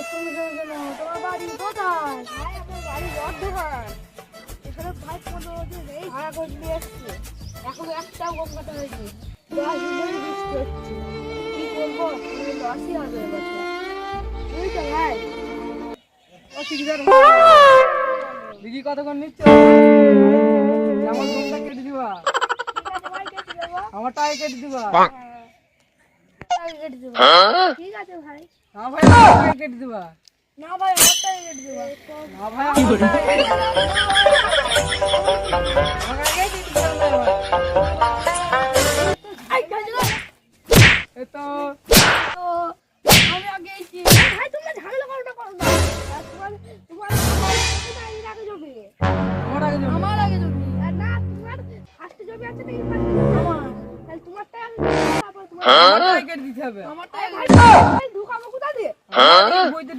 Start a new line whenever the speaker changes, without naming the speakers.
তোমার বাড়ি কোথায় ভাই আমার বাড়ি বর্ধমান এখানে ভাই পনেরো দিন এই ভাড়া করে নিয়ে এসছে এখন একটাও গম কাটা হয়নি দশ দিনের বৃষ্টি হচ্ছে কি করব লসই হবে এবছর বুঝছ ভাই
ও দিদি কতক্ষণ নিচ্ছ আমার কেটে দিবা।
কেটে দেবো
কেটে দিবা।
টাকা কেটে দেবো ঠিক আছে ভাই।
না ভাই আমার টাকা কেটে দিবা।
না ভাই আমার টাকা কেটে দেবো।
না ভাই আমার টাকা কেটে আমার আগে না
আর না তোমার ফার্স্টে যাবে আছে আমার
কেটে দিতে হবে। আমার বইতে